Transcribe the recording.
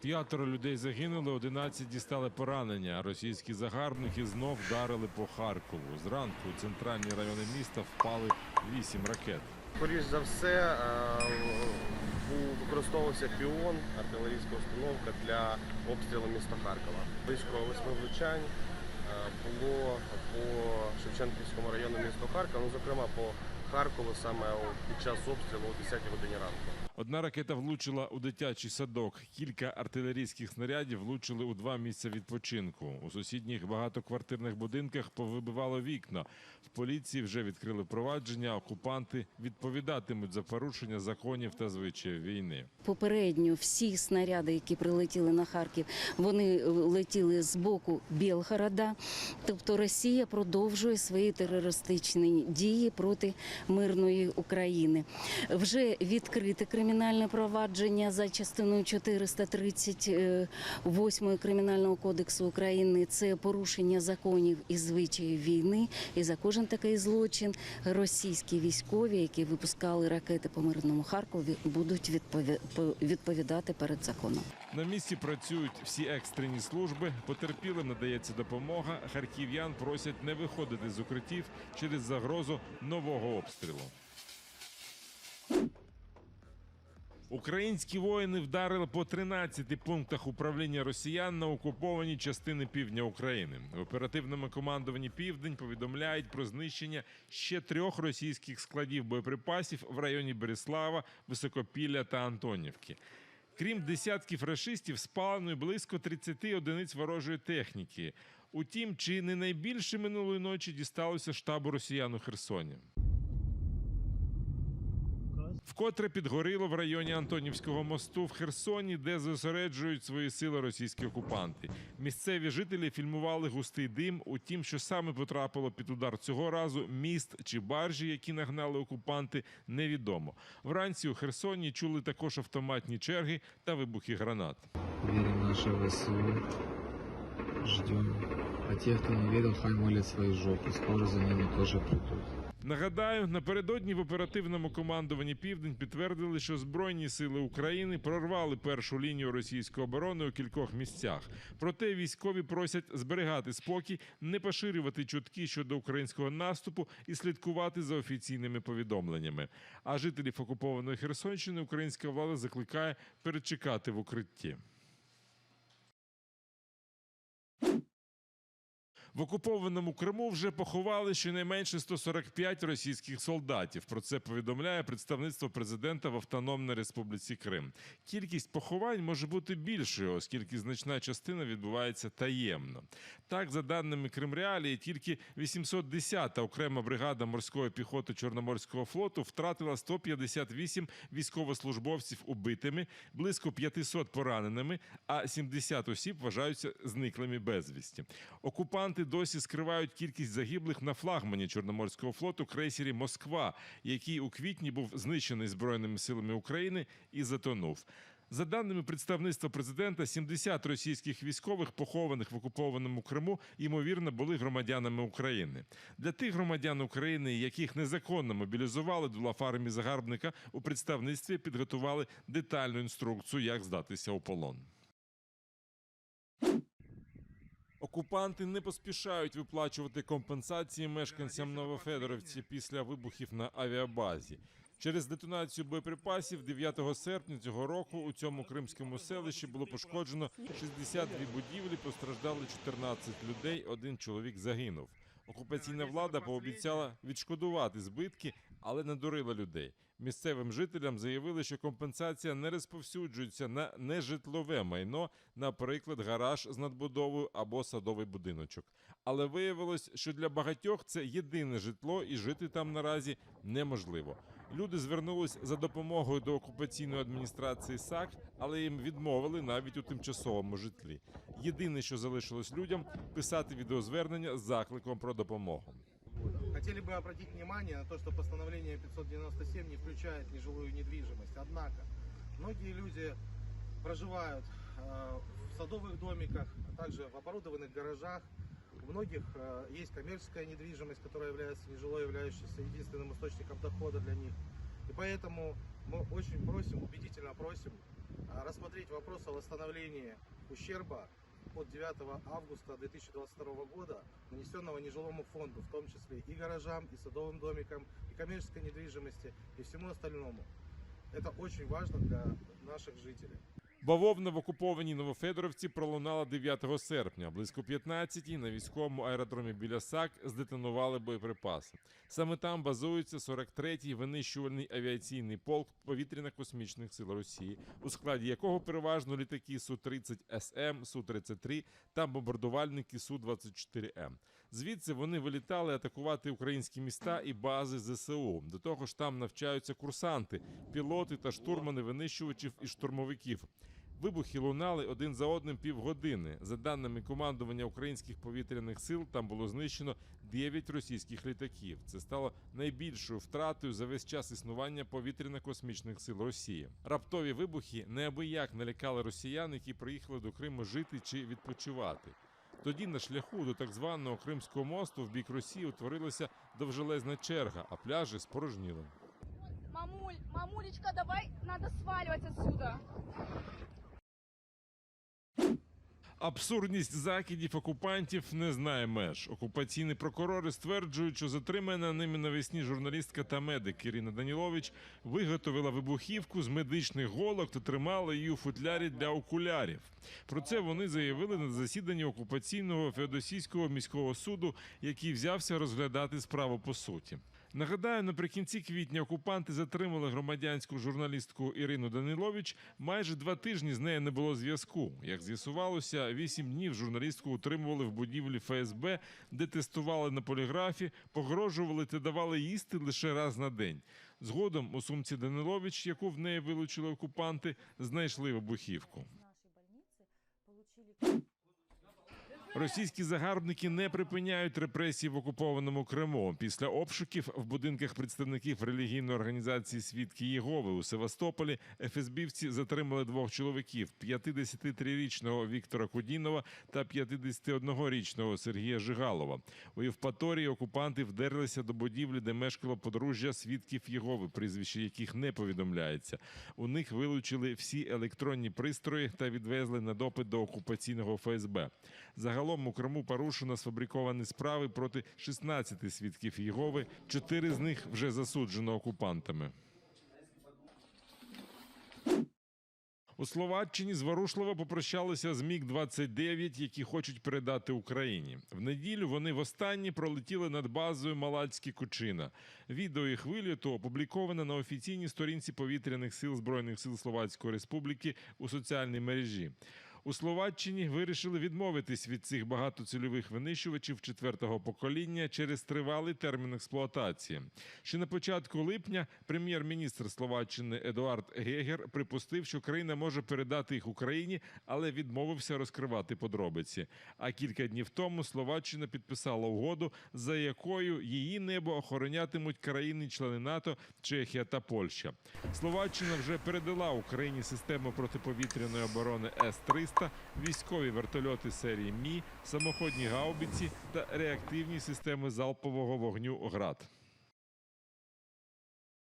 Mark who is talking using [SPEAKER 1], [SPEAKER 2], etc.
[SPEAKER 1] П'ятеро людей загинули, 11 дістали поранення. Російські загарбники знов вдарили по Харкову. Зранку у центральні райони міста впали вісім ракет.
[SPEAKER 2] Скоріш за все, е, використовувався піон, артилерійська установка для обстрілу міста Харкова. Близько восьми влучань е, було по Шевченківському району міста Харкова, ну зокрема по Харкову саме під час обстрілу о 10 годині ранку.
[SPEAKER 1] Одна ракета влучила у дитячий садок. Кілька артилерійських снарядів влучили у два місця відпочинку. У сусідніх багатоквартирних будинках повибивало вікна. В поліції вже відкрили провадження. Окупанти відповідатимуть за порушення законів та звичаїв війни.
[SPEAKER 3] Попередньо всі снаряди, які прилетіли на Харків, вони е, летіли з боку Білгорода. Тобто Росія продовжує свої терористичні дії проти мирної України. Вже відкрите кримінальне провадження за частиною 438 кримінального кодексу України. Це порушення законів і звичаїв війни. І за кожен такий злочин російські військові, які випускали ракети по мирному Харкові, будуть відпові- відповідати перед законом.
[SPEAKER 1] На місці працюють всі екстрені служби. Потерпілим надається допомога. Харків'ян просять не виходити з укриттів через загрозу нового обстрілу. Українські воїни вдарили по 13 пунктах управління росіян на окуповані частини півдня України. В оперативному командуванні Південь повідомляють про знищення ще трьох російських складів боєприпасів в районі Береслава, Високопілля та Антонівки. Крім десятків рашистів, спалено близько 30 одиниць ворожої техніки. Утім, чи не найбільше минулої ночі дісталося штабу росіян у Херсоні? Вкотре підгоріло в районі Антонівського мосту в Херсоні, де зосереджують свої сили російські окупанти. Місцеві жителі фільмували густий дим. Утім, що саме потрапило під удар цього разу міст чи баржі, які нагнали окупанти, невідомо. Вранці у Херсоні чули також автоматні черги та вибухи гранат.
[SPEAKER 4] Верим в наше ВСУ. Ждем. А те, кто не верил, хай молят свои жопы. Скоро за ними тоже придут.
[SPEAKER 1] Нагадаю, напередодні в оперативному командуванні Південь підтвердили, що Збройні сили України прорвали першу лінію російської оборони у кількох місцях. Проте військові просять зберігати спокій, не поширювати чутки щодо українського наступу і слідкувати за офіційними повідомленнями. А жителів окупованої Херсонщини українська влада закликає перечекати в укритті. В окупованому Криму вже поховали щонайменше 145 російських солдатів. Про це повідомляє представництво президента в Автономній Республіці Крим. Кількість поховань може бути більшою, оскільки значна частина відбувається таємно. Так, за даними Кримреалії, тільки 810-та окрема бригада морської піхоти Чорноморського флоту втратила 158 військовослужбовців убитими, близько 500 пораненими, а 70 осіб вважаються зниклими безвісті. Окупанти досі скривають кількість загиблих на флагмані Чорноморського флоту крейсері Москва, який у квітні був знищений збройними силами України і затонув. За даними представництва президента, 70 російських військових, похованих в окупованому Криму, ймовірно, були громадянами України. Для тих громадян України, яких незаконно мобілізували до лав армії загарбника, у представництві підготували детальну інструкцію, як здатися у полон. Окупанти не поспішають виплачувати компенсації мешканцям Новофедоровці після вибухів на авіабазі. Через детонацію боєприпасів 9 серпня цього року у цьому кримському селищі було пошкоджено 62 будівлі, постраждали 14 людей, один чоловік загинув. Окупаційна влада пообіцяла відшкодувати збитки, але надурила людей. Місцевим жителям заявили, що компенсація не розповсюджується на нежитлове майно, наприклад, гараж з надбудовою або садовий будиночок. Але виявилось, що для багатьох це єдине житло, і жити там наразі неможливо. Люди звернулись за допомогою до окупаційної адміністрації САК, але їм відмовили навіть у тимчасовому житлі. Єдине, що залишилось людям, писати відеозвернення з закликом про допомогу.
[SPEAKER 5] Хотели бы обратить внимание на то, что постановление 597 не включает нежилую недвижимость. Однако, многие люди проживают э, в садовых домиках, а также в оборудованных гаражах. У многих э, есть коммерческая недвижимость, которая является нежилой, являющейся единственным источником дохода для них. И поэтому мы очень просим, убедительно просим а, рассмотреть вопрос о восстановлении ущерба от 9 августа 2022 года, нанесенного нежилому фонду, в том числе и гаражам, и садовым домикам, и коммерческой недвижимости, и всему остальному. Это очень важно для наших жителей.
[SPEAKER 1] Бавовна в окупованій Новофедоровці пролунала 9 серпня. Близько 15-й на військовому аеродромі біля САК здетонували боєприпаси. Саме там базується 43-й винищувальний авіаційний полк повітряно-космічних сил Росії, у складі якого переважно літаки Су-30 СМ, Су-33 та бомбардувальники Су-24М. Звідси вони вилітали атакувати українські міста і бази ЗСУ. До того ж, там навчаються курсанти, пілоти та штурмани винищувачів і штурмовиків. Вибухи лунали один за одним півгодини. За даними командування українських повітряних сил, там було знищено 9 російських літаків. Це стало найбільшою втратою за весь час існування повітряно-космічних сил Росії. Раптові вибухи неабияк налякали росіян, які приїхали до Криму жити чи відпочивати. Тоді на шляху до так званого Кримського мосту в бік Росії утворилася довжелезна черга, а пляжі спорожніли.
[SPEAKER 6] Мамуль, мамулечка, давай, надо свалювати отсюда.
[SPEAKER 1] Абсурдність закидів окупантів не знає меж. Окупаційні прокурори стверджують, що затримана ними навесні журналістка та медик Ірина Данілович виготовила вибухівку з медичних голок та тримала її у футлярі для окулярів. Про це вони заявили на засіданні окупаційного феодосійського міського суду, який взявся розглядати справу по суті. Нагадаю, наприкінці квітня окупанти затримали громадянську журналістку Ірину Данилович. Майже два тижні з нею не було зв'язку. Як з'ясувалося, вісім днів журналістку утримували в будівлі ФСБ, де тестували на поліграфі, погрожували та давали їсти лише раз на день. Згодом у сумці Данилович, яку в неї вилучили окупанти, знайшли вибухівку. Російські загарбники не припиняють репресії в окупованому Криму. Після обшуків в будинках представників релігійної організації Свідки Єгови у Севастополі ФСБівці затримали двох чоловіків: 53-річного Віктора Кудінова та 51-річного Сергія Жигалова. У Євпаторії окупанти вдерлися до будівлі, де мешкало подружжя свідків Єгови, прізвище яких не повідомляється. У них вилучили всі електронні пристрої та відвезли на допит до окупаційного ФСБ. Загалом у Криму порушено сфабриковані справи проти 16 свідків Єгови. Чотири з них вже засуджено окупантами. У Словаччині зворушливо попрощалися з Міг 29 які хочуть передати Україні. В неділю вони востаннє пролетіли над базою Малацькі Кучина. Відео їх виліту опубліковане на офіційній сторінці повітряних сил збройних сил Словацької Республіки у соціальній мережі. У Словаччині вирішили відмовитись від цих багатоцільових винищувачів четвертого покоління через тривалий термін експлуатації. Ще на початку липня прем'єр-міністр Словаччини Едуард Гегер припустив, що країна може передати їх Україні, але відмовився розкривати подробиці. А кілька днів тому Словаччина підписала угоду, за якою її небо охоронятимуть країни-члени НАТО, Чехія та Польща. Словаччина вже передала Україні систему протиповітряної оборони С-300, військові вертольоти серії Мі, самоходні гаубиці та реактивні системи залпового вогню ГРАД.